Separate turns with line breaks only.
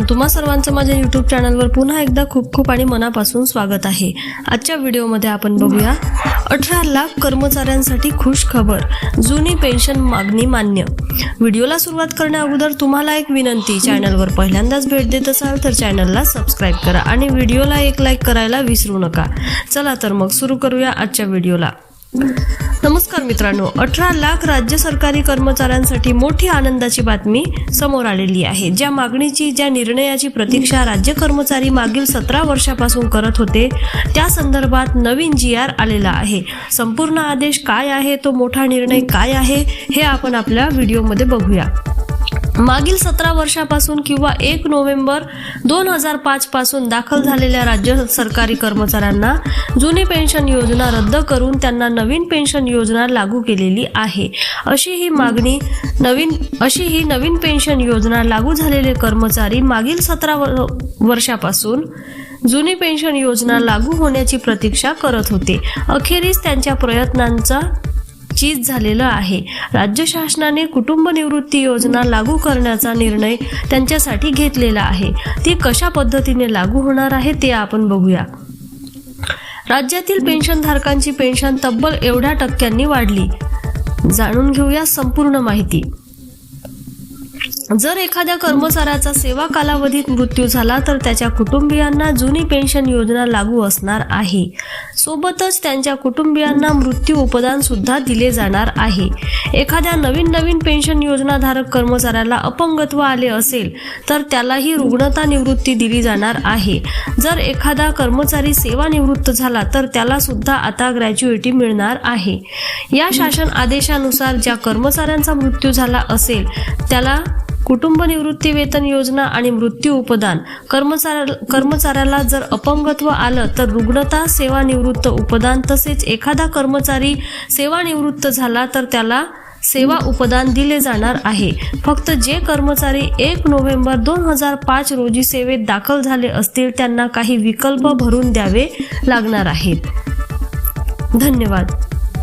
तुम्हा सर्वांचं माझ्या यूट्यूब चॅनलवर पुन्हा एकदा खूप खूप आणि मनापासून स्वागत आहे. आजच्या व्हिडिओमध्ये आपण बघूया अठरा लाख कर्मचाऱ्यांसाठी खुश खबर जुनी पेन्शन मागणी मान्य. व्हिडिओला सुरुवात करण्या अगोदर तुम्हाला एक विनंती चॅनलवर पहिल्यांदाच भेट देत असाल तर चॅनलला सबस्क्राईब करा आणि व्हिडिओला एक लाईक करायला विसरू नका. चला तर मग सुरू करूया आजच्या व्हिडिओला. नमस्कार मित्रांनो अठरा लाख राज्य सरकारी कर्मचाऱ्यांसाठी मोठी आनंदाची बातमी समोर आलेली आहे. ज्या मागणीची ज्या निर्णयाची प्रतीक्षा राज्य कर्मचारी मागील सतरा वर्षापासून करत होते त्या संदर्भात नवीन जी आर आलेला आहे. संपूर्ण आदेश काय आहे तो मोठा निर्णय काय आहे हे आपण आपल्या व्हिडिओमध्ये बघूया. मागील सतरा वर्षापासून किंवा एक नोव्हेंबर दोन हजार पाच पासून दाखल झालेल्या राज्य सरकारी कर्मचाऱ्यांना जुनी पेन्शन योजना रद्द करून त्यांना नवीन पेन्शन योजना लागू केलेली आहे. अशी ही मागणी नवीन अशी ही नवीन पेन्शन योजना लागू झालेले कर्मचारी मागील सतरा वर्षापासून जुनी पेन्शन योजना लागू होण्याची प्रतीक्षा करत होते. अखेरीस त्यांच्या प्रयत्नांचा चीज झालेलं आहे. राज्य शासनाने कुटुंब निवृत्ती योजना लागू करण्याचा निर्णय त्यांच्यासाठी घेतलेला आहे. ती कशा पद्धतीने लागू होणार आहे ते आपण बघूया. राज्यातील पेन्शनधारकांची पेन्शन तब्बल एवढ्या टक्क्यांनी वाढली. जाणून घेऊया संपूर्ण माहिती. जर एखाद्या कर्मचाऱ्याचा सेवा कालावधीत मृत्यू झाला तर त्याच्या कुटुंबियांना जुनी पेन्शन योजना लागू असणार आहे. सोबतच त्यांच्या कुटुंबियांना मृत्यू उपदान सुद्धा दिले जाणार आहे. एखाद्या नवीन नवीन पेन्शन योजनाधारक कर्मचाऱ्याला अपंगत्व आले असेल तर त्यालाही रुग्णता निवृत्ती दिली जाणार आहे. जर एखादा कर्मचारी सेवानिवृत्त झाला तर त्याला सुद्धा आता ग्रॅज्युएटी मिळणार आहे. या शासन आदेशानुसार ज्या कर्मचाऱ्यांचा मृत्यू झाला असेल त्याला कुटुंब निवृत्ती वेतन योजना आणि मृत्यू उपदान. कर्मचाऱ्या कर्मचाऱ्याला जर अपंगत्व आलं तर रुग्णता सेवानिवृत्त उपदान तसेच एखादा कर्मचारी सेवानिवृत्त झाला तर त्याला सेवा उपदान दिले जाणार आहे. फक्त जे कर्मचारी एक नोव्हेंबर दोन हजार पाच रोजी सेवेत दाखल झाले असतील त्यांना काही विकल्प भरून द्यावे लागणार आहेत. धन्यवाद.